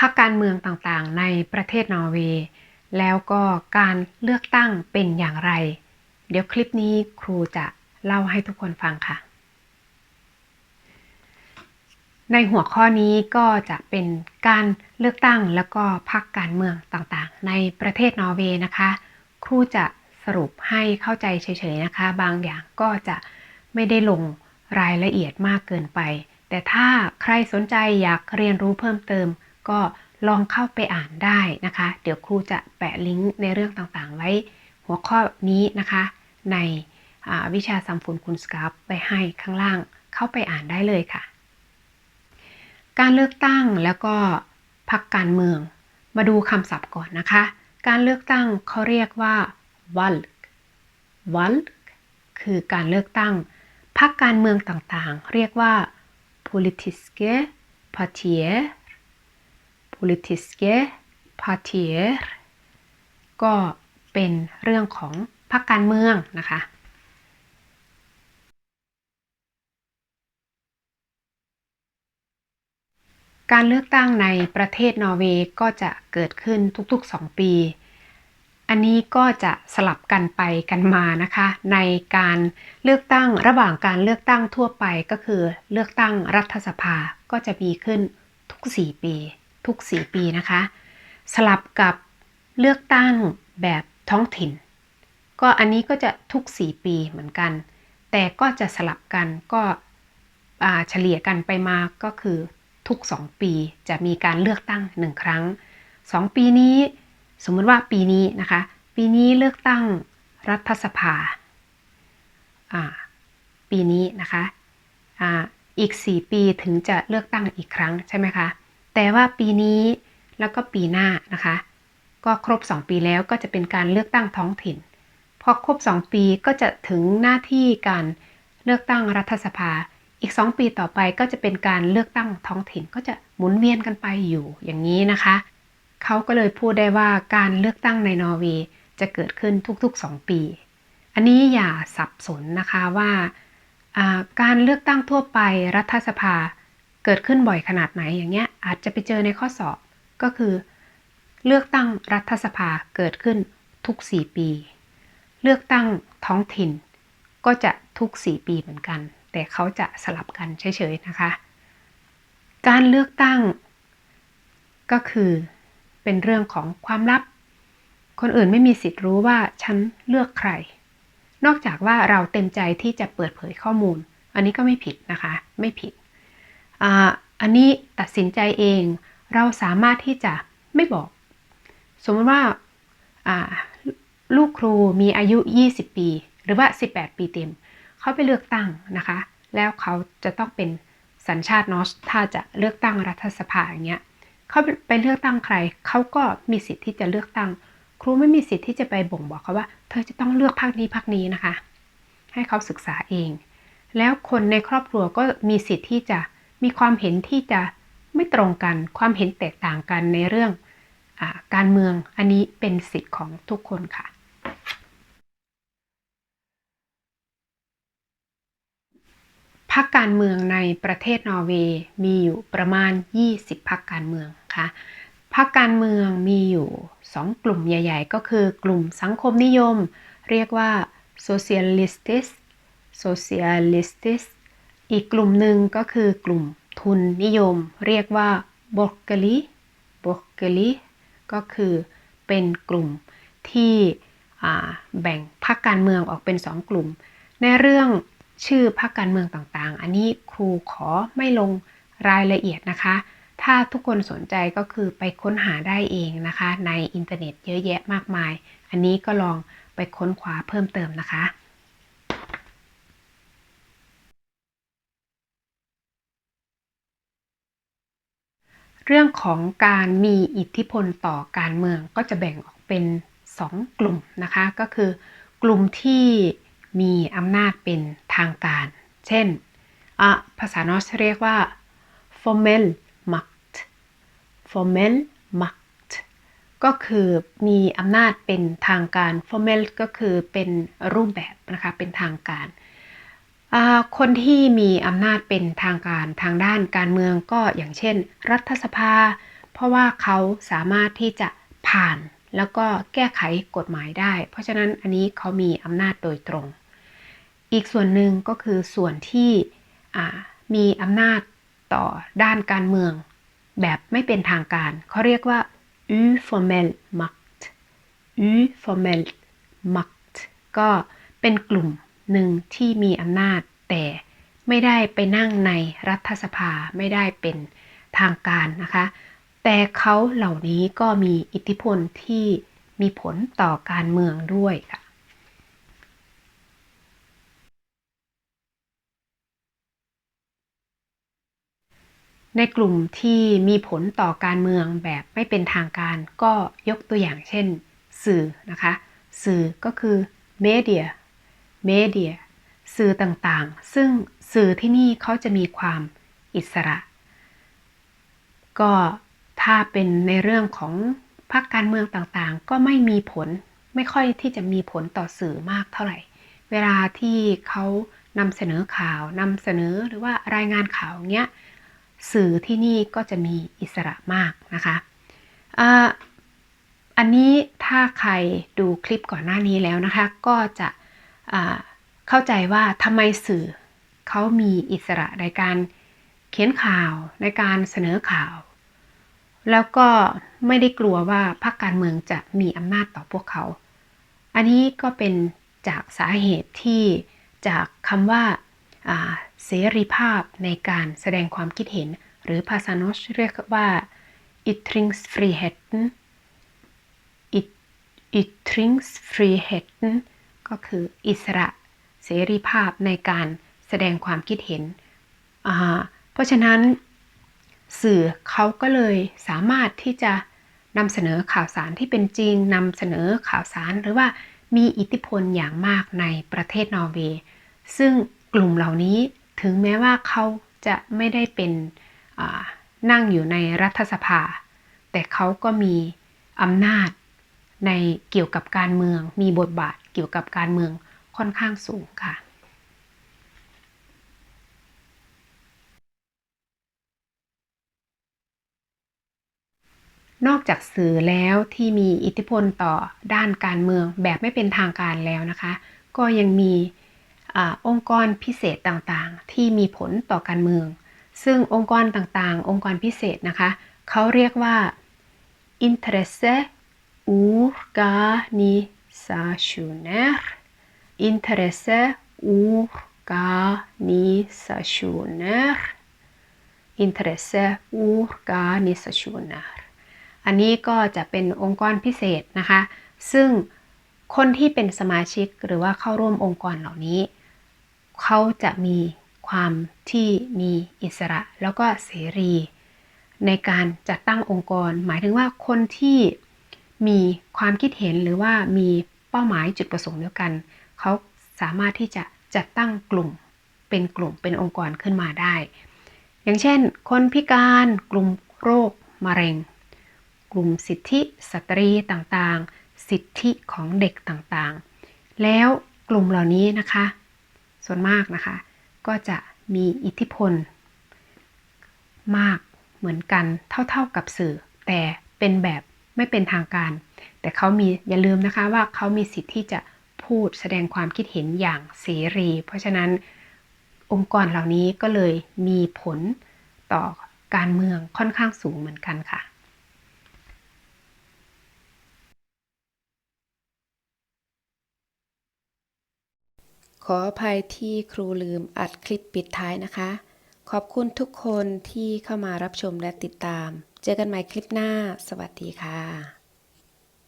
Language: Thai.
พรรคการเมืองต่างๆ ในประเทศนอร์เวย์ แล้วก็การเลือกตั้งเป็นอย่างไร เดี๋ยวคลิปนี้ครูจะเล่าให้ทุกคนฟังค่ะ ในหัวข้อนี้ก็จะเป็นการเลือกตั้งแล้วก็พรรคการเมืองต่างๆ ในประเทศนอร์เวย์นะคะ ครูจะสรุปให้เข้าใจเฉยๆนะคะ บางอย่างก็จะไม่ได้ลงรายละเอียดมากเกินไป แต่ถ้าใครสนใจอยากเรียนรู้เพิ่มเติม ก็ลองเข้าไปอ่านได้นะคะ เดี๋ยวครูจะแปะลิงก์ในเรื่องต่างๆ ไว้หัวข้อนี้นะคะ ในวิชาสัมฟุนคุณสกราฟไปให้ข้างล่างเข้าไปอ่านได้เลยค่ะ การเลือกตั้งแล้วก็พรรคการเมือง มาดูคำศัพท์ก่อนนะคะ การเลือกตั้งเขาเรียกว่า valg valg คือการเลือกตั้งพรรคการเมืองต่างๆ เรียกว่า politiske partier politiske partier ก็เป็นเรื่องของพรรคการเมืองนะคะ การเลือกตั้งในประเทศนอร์เวย์ก็จะเกิดขึ้นทุกๆ 2 ปี อันนี้ก็จะสลับกันไปกันมานะคะ ในการเลือกตั้งระหว่างการเลือกตั้งทั่วไปก็คือเลือกตั้งรัฐสภาก็จะมีขึ้นทุก 4 ปี ทุก 4 ปีนะคะ สลับกับเลือกตั้งแบบท้องถิ่น ก็อันนี้ก็จะทุก 4 ปีเหมือนกัน แต่ก็จะสลับกันก็เฉลี่ยกันไปมาก็คือทุก 2 ปีจะมีการเลือกตั้งหนึ่งครั้ง 2 ปีนี้สมมติว่าปีนี้นะคะ ปีนี้เลือกตั้งรัฐสภา ปีนี้นะคะออีก 4 ปีถึงจะเลือกตั้งอีกครั้งใช่ไหมคะ แต่ว่าปีนี้แล้วก็ปีหน้านะคะ ก็ครบ 2 ปีแล้วก็จะเป็นการเลือกตั้งท้องถิ่น พอครบ 2 ปีก็จะถึงหน้าที่การเลือกตั้งรัฐสภา อีก 2 ปีต่อไปก็จะเป็นการเลือกตั้งท้องถิ่น ก็จะหมุนเวียนกันไปอยู่อย่างนี้นะคะ เขาก็เลยพูดได้ว่าการเลือกตั้งในนอร์เวย์จะเกิดขึ้นทุก ๆ 2 ปี อันนี้อย่าสับสนนะคะว่า การเลือกตั้งทั่วไปรัฐสภา เกิดขึ้นบ่อยขนาดไหนอย่างเงี้ยอาจจะไปเจอในข้อสอบก็คือ เลือกตั้งรัฐสภาเกิดขึ้นทุก 4 ปี เลือกตั้งท้องถิ่น ก็จะทุก 4 ปีเหมือนกัน แต่เขาจะสลับกันเฉยๆนะคะ การเลือกตั้ง ก็คือเป็นเรื่องของความลับ คนอื่นไม่มีสิทธิ์รู้ว่าฉันเลือกใคร นอกจากว่าเราเต็มใจที่จะเปิดเผยข้อมูล อันนี้ก็ไม่ผิดนะคะ ไม่ผิด อันนี้ตัดสินใจเอง เราสามารถที่จะไม่บอก สมมติว่าลูกครูมีอายุ 20 ปี หรือว่า 18 ปีเต็ม เขาไปเลือกตั้งนะคะ แล้วเขาจะต้องเป็นสัญชาตินอสถ้าจะเลือกตั้งรัฐสภาอย่างเงี้ยเขาไปเลือกตั้งใคร เขาก็มีสิทธิ์ที่จะเลือกตั้ง ครูไม่มีสิทธิ์ที่จะไปบ่งบอกเขาว่า เธอจะต้องเลือกพรรคนี้พรรคนี้นะคะ ให้เขาศึกษาเอง แล้วคนในครอบครัวก็มีสิทธิ์ที่จะ มีความเห็นที่จะไม่ตรงกัน ความเห็นแตกต่างกันในเรื่องอการเมือง อันนี้เป็นสิทธิ์ของทุกคนค่ะพรรคการเมืองในประเทศนอร์เวย์มีอยู่ประมาณ 20พรรคการเมืองค่ะพรรคการเมืองมีอยู่ 2 กลุ่มใหญ่ ๆ ก็คือกลุ่มสังคมนิยม เรียกว่า socialistis socialistis อีกกลุ่มหนึ่งก็คือกลุ่มทุนนิยม เรียกว่า borgerly borgerly ก็คือเป็นกลุ่มที่แบ่งพรรคการเมืองออกเป็น2กลุ่ม ในเรื่องชื่อพรรคการเมืองต่างๆ อันนี้ครูขอไม่ลงรายละเอียดนะคะ ถ้าทุกคนสนใจก็คือไปค้นหาได้เองนะคะ ในอินเทอร์เน็ตเยอะแยะมากมาย อันนี้ก็ลองไปค้นคว้าเพิ่มเติมนะคะ เรื่องของการมีอิทธิพลต่อการเมืองก็จะแบ่งออกเป็น 2 กลุ่มนะคะ ก็คือกลุ่มที่มีอำนาจเป็นทางการ เช่น ภาษานอสเรียกว่า formel makt formel makt ก็คือมีอำนาจเป็นทางการ formel ก็คือเป็นรูปแบบนะคะ เป็นทางการ คนที่มีอำนาจเป็นทางการทางด้านการเมืองก็อย่างเช่น รัฐสภา เพราะว่าเขาสามารถที่จะผ่านแล้วก็แก้ไขกฎหมายได้ เพราะฉะนั้นอันนี้เขามีอำนาจโดยตรง อีกส่วนหนึ่งก็คือส่วนที่มีอำนาจต่อด้านการเมือง แบบไม่เป็นทางการ เขาเรียกว่า informell makt informell makt ก็เป็นกลุ่ม หนึ่งที่มีอำนาจ แต่ไม่ได้ไปนั่งในรัฐสภาไม่ได้เป็นทางการนะคะ แต่เขาเหล่านี้ก็มีอิทธิพลที่มีผลต่อการเมืองด้วยค่ะในกลุ่มที่มีผลต่อการเมืองแบบไม่เป็นทางการก็ยกตัวอย่างเช่น สื่อนะคะ สื่อก็คือ media media สื่อต่างๆ ซึ่งสื่อที่นี่เขาจะมีความอิสระ ก็ถ้าเป็นในเรื่องของพรรคการเมืองต่างๆ ก็ไม่มีผลไม่ค่อยที่จะมีผลต่อสื่อมากเท่าไหร่ เวลาที่เขานำเสนอข่าวนำเสนอหรือว่ารายงานข่าวเงี้ยสื่อที่นี่ก็จะมีอิสระมากนะคะอันนี้ถ้าใครดูคลิปก่อนหน้านี้แล้วนะคะ ก็จะ เข้าใจว่าทำไมสื่อเขามีอิสระในการเขียนข่าวในการเสนอข่าว แล้วก็ไม่ได้กลัวว่าพรรคการเมืองจะมีอำนาจต่อพวกเขา อันนี้ก็เป็นจากสาเหตุที่จากคำว่าเสรีภาพในการแสดงความคิดเห็น หรือภาษาโนชเรียกว่า ytringsfriheten ytringsfriheten ก็คืออิสระเสรีภาพในการแสดงความคิดเห็น เพราะฉะนั้นสื่อเขาก็เลยสามารถที่จะนำเสนอข่าวสารที่เป็นจริงนำเสนอข่าวสารหรือว่ามีอิทธิพลอย่างมากในประเทศนอร์เวย์ ซึ่งกลุ่มเหล่านี้ถึงแม้ว่าเขาจะไม่ได้เป็นนั่งอยู่ในรัฐสภา แต่เขาก็มีอำนาจในเกี่ยวกับการเมืองมีบทบาท เกี่ยวกับการเมืองค่อนข้างสูงค่ะนอกจากสื่อแล้วที่มีอิทธิพลต่อด้านการเมืองแบบไม่เป็นทางการแล้วนะคะ ก็ยังมีอองค์กรพิเศษต่างๆ ที่มีผลต่อการเมือง ซึ่งองค์กรต่างๆ องค์กรพิเศษนะคะ เขาเรียกว่า interesse organisationer interesse organisationer interesse organisationer อันนี้ก็จะเป็นองค์กรพิเศษนะคะ ซึ่งคนที่เป็นสมาชิกหรือว่าเข้าร่วมองค์กรเหล่านี้ เขาจะมีความที่มีอิสระแล้วก็เสรี ในการจัดตั้งองค์กร หมายถึงว่าคนที่มีความคิดเห็นหรือว่ามี เป้าหมายจุดประสงค์เดียวกัน เขาสามารถที่จะจัดตั้งกลุ่มเป็นกลุ่มเป็นองค์กรขึ้นมาได้ อย่างเช่น คนพิการกลุ่มโรคมะเร็ง กลุ่มสิทธิสตรีต่างๆ สิทธิของเด็กต่างๆ แล้วกลุ่มเหล่านี้นะคะ ส่วนมากนะคะ ก็จะมีอิทธิพล มากเหมือนกันเท่าๆกับสื่อ แต่เป็นแบบ ไม่เป็นทางการ แต่เขามีอย่าลืมนะคะว่าเขามีสิทธิ์ที่จะพูดแสดงความคิดเห็นอย่างเสรี เพราะฉะนั้นองค์กรเหล่านี้ก็เลยมีผลต่อการเมืองค่อนข้างสูงเหมือนกันค่ะขออภัยที่ครูลืมอัดคลิปปิดท้ายนะคะ ขอบคุณทุกคนที่เข้ามารับชมและติดตาม เจอกันใหม่คลิปหน้า สวัสดีค่ะ